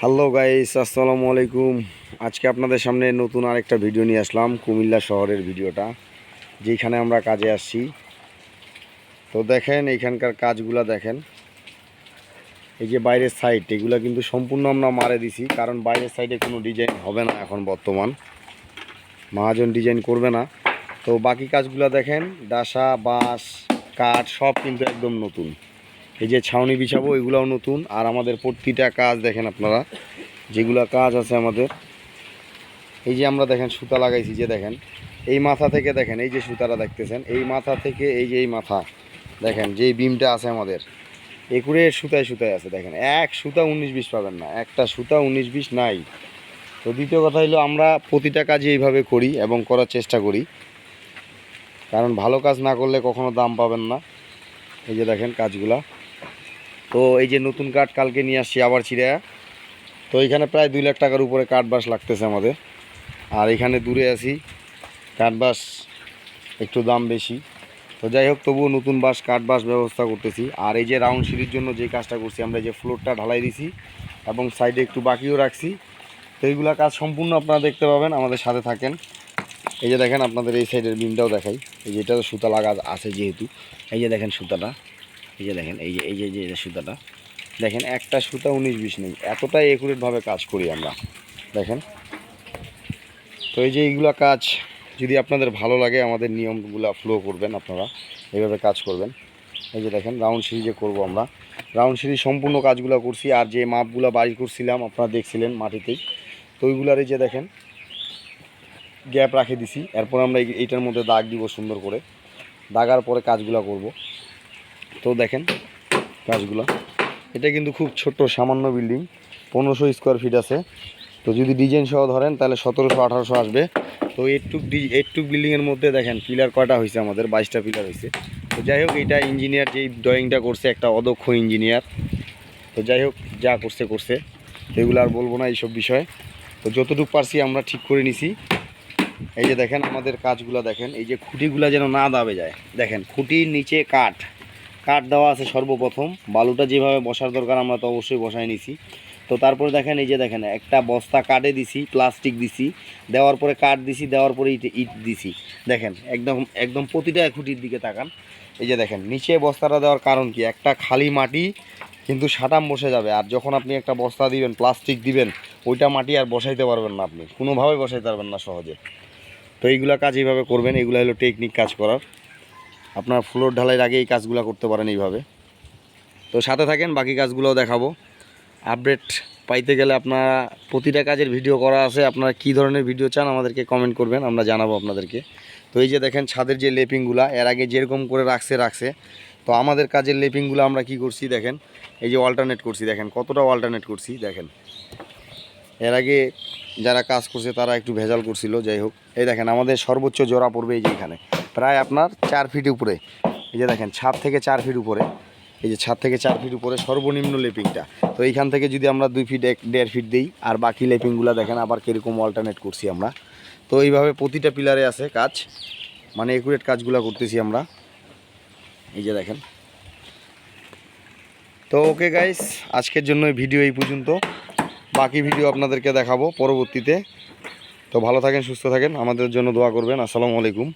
Hello guys আসসালামু আলাইকুম। আজকে আপনাদের সামনে নতুন আরেকটা ভিডিও নিয়ে আসলাম, কুমিল্লা শহরের ভিডিওটা যেখানে আমরা কাজে আসছি। তো দেখেন এইখানকার কাজগুলা দেখেন। এই যে বাইরের সাইড এগুলা কিন্তু সম্পূর্ণ আমরা মারে দিছি, কারণ বাইরের সাইডে কোনো ডিজাইন হবে না এখন বর্তমান। মহাজন ডিজাইন করবে না। তো বাকি কাজগুলা দেখেন, ডাসা, বাঁশ, কাঠ, সব কিন্তু একদম নতুন। এই যে ছাউনি বিছাবো, এগুলাও নতুন। আর আমাদের প্রতিটা কাজ দেখেন আপনারা, যেগুলা কাজ আছে আমাদের। এই যে আমরা দেখেন সুতা লাগাইছি, যে দেখেন, এই মাথা থেকে দেখেন, এই যে সুতাটা দেখতেছেন, এই মাথা থেকে এই যে এই মাথা, দেখেন যেই বিমটা আছে আমাদের। একুরে সুতায় সুতায় আছে, দেখেন, এক সুতা উনিশ বিশ পাবেন না, একটা সুতা উনিশ বিশ নাই। তো দ্বিতীয় কথা হলো আমরা প্রতিটা কাজই এইভাবে করি এবং করার চেষ্টা করি। কারণ ভালো কাজ না করলে কখনো দাম পাবেন না। এই যে দেখেন কাজগুলা। তো এই যে নতুন কাঠ কালকে নিয়ে আসছি আবার ছিঁড়ে। তো এখানে প্রায় দুই লাখ টাকার উপরে কাঠ বাস লাগতেছে আমাদের। আর এখানে দূরে আছি, কাঠ বাস একটু দাম বেশি। তো যাই হোক, তবুও নতুন বাস, কাঠ বাস ব্যবস্থা করতেছি। আর এই যে রাউন্ড সিঁড়ির জন্য যে কাজটা করছি, আমরা যে ফ্লোরটা ঢালাই দিছি এবং সাইডে একটু বাকিও রাখছি। তো এইগুলা কাজ সম্পূর্ণ আপনারা দেখতে পাবেন, আমাদের সাথে থাকেন। এই যে দেখেন আপনাদের এই সাইডের বিমটাও দেখাই। এই যে এটা সুতা লাগা আছে যেহেতু। এই যে দেখেন সুতাটা। এই যে দেখেন, এই যে এই যে এই যে সুতাটা। দেখেন, একটা সুতা উনিশ বিশ নেই। এতটাই একুরেটভাবে কাজ করি আমরা। দেখেন। তো এই যে এইগুলো কাজ, যদি আপনাদের ভালো লাগে, আমাদের নিয়মগুলো ফ্লো করবেন আপনারা। এইভাবে কাজ করবেন। এই যে দেখেন রাউন্ড সিরিজে করব আমরা। রাউন্ড সিরিজ সম্পূর্ণ কাজগুলো করছি। আর যে মাপগুলো বাড়ি করছিলাম, আপনারা দেখছিলেন মাটিতেই। তো ওইগুলার এই যে দেখেন গ্যাপ রাখে দিছি। এরপর আমরা এই- এইটার মধ্যে দাগ দিব সুন্দর করে। দাগার পরে কাজগুলো করব। তো দেখেন কাজগুলো। এটা কিন্তু খুব ছোট্ট সামান্য বিল্ডিং পনেরোশো স্কোয়ার ফিট আছে। তো যদি ডিজাইন সহ ধরেন, তাহলে সতেরোশো, আঠারোশো আসবে। তো এইটুক এইটুক বিল্ডিংয়ের মধ্যে দেখেন পিলার কয়টা হয়েছে আমাদের, বাইশটা পিলার হয়েছে। তো যাই হোক, এটা ইঞ্জিনিয়ার যেই ড্রয়িংটা করছে, একটা অদক্ষ ইঞ্জিনিয়ার তো যাই হোক, যা করছে করছে। এগুলো আর বলব না এইসব বিষয়ে। তো যতটুকু পারছি আমরা ঠিক করে নিছি। এই যে দেখেন আমাদের কাজগুলো দেখেন, এই যে খুঁটিগুলো যেন না দাবে যায়। দেখেন, খুঁটির নিচে কাঠ। কাঠ দেওয়া আছে সর্বপ্রথম। বালুটা যেভাবে বসার দরকার, আমরা তো অবশ্যই বসাই নিছি। তো তারপরে দেখেন, এই যে দেখেন, একটা বস্তা কাঠে দিছি, প্লাস্টিক দিছি, দেওয়ার পরে কাঠ দিছি, দেওয়ার পরে ইট ইট দিছি। দেখেন, একদম একদম প্রতিটা খুঁটির দিকে তাকান। এই যে দেখেন, নিচে বস্তাটা দেওয়ার কারণ কি? একটা খালি মাটি কিন্তু সাটাম বসে যাবে, আর যখন আপনি একটা বস্তা দিবেন, প্লাস্টিক দিবেন, ওইটা মাটি আর বসাইতে পারবেন না আপনি। কোনোভাবে বসাইতে পারবেন না সহজে। তো এইগুলা কাজ এইভাবে করবেন, এগুলো হলো টেকনিক কাজ করার। আপনার ফ্লোর ঢালাইয়ের আগে এই কাজগুলো করতে পারেন এইভাবে। তো সাথে থাকেন, বাকি কাজগুলোও দেখাবো। আপডেট পাইতে গেলে আপনারা প্রতিটা কাজের ভিডিও করা আছে, আপনারা কী ধরনের ভিডিও চান আমাদেরকে কমেন্ট করবেন, আমরা জানাব আপনাদেরকে। তো এই যে দেখেন, ছাদের যে লেপিংগুলা, এর আগে যেরকম করে রাখছে রাখছে। তো আমাদের কাজের লেপিংগুলো আমরা কি করছি দেখেন, এই যে অল্টারনেট করছি দেখেন, কতটা অল্টারনেট করছি দেখেন। এর আগে যারা কাজ করছে তারা একটু ভেজাল করছিল, যাই হোক। এই দেখেন, আমাদের সর্বোচ্চ জোড়া পড়বে এই যে এখানে। প্রায় আপনার চার ফিট উপরে। এই যে দেখেন, ছাদ থেকে চার ফিট উপরে। এই যে ছাদ থেকে চার ফিট উপরে সর্বনিম্ন লেপিংটা। তো এইখান থেকে যদি আমরা দুই ফিট এক, দেড় ফিট দিই, আর বাকি লেপিংগুলো দেখেন, আবার কীরকম অল্টারনেট করছি আমরা। তো এইভাবে প্রতিটা পিলারে আছে কাজ। মানে একুরেট কাজগুলো করতেছি আমরা। এই যে দেখেন। তো ওকে গাইস আজকের জন্য ভিডিও এই পর্যন্ত। বাকি ভিডিও আপনাদেরকে দেখাবো পরবর্তীতে। তো ভালো থাকেন, সুস্থ থাকেন। আমাদের জন্য দোয়া করবেন। আসসালামু আলাইকুম।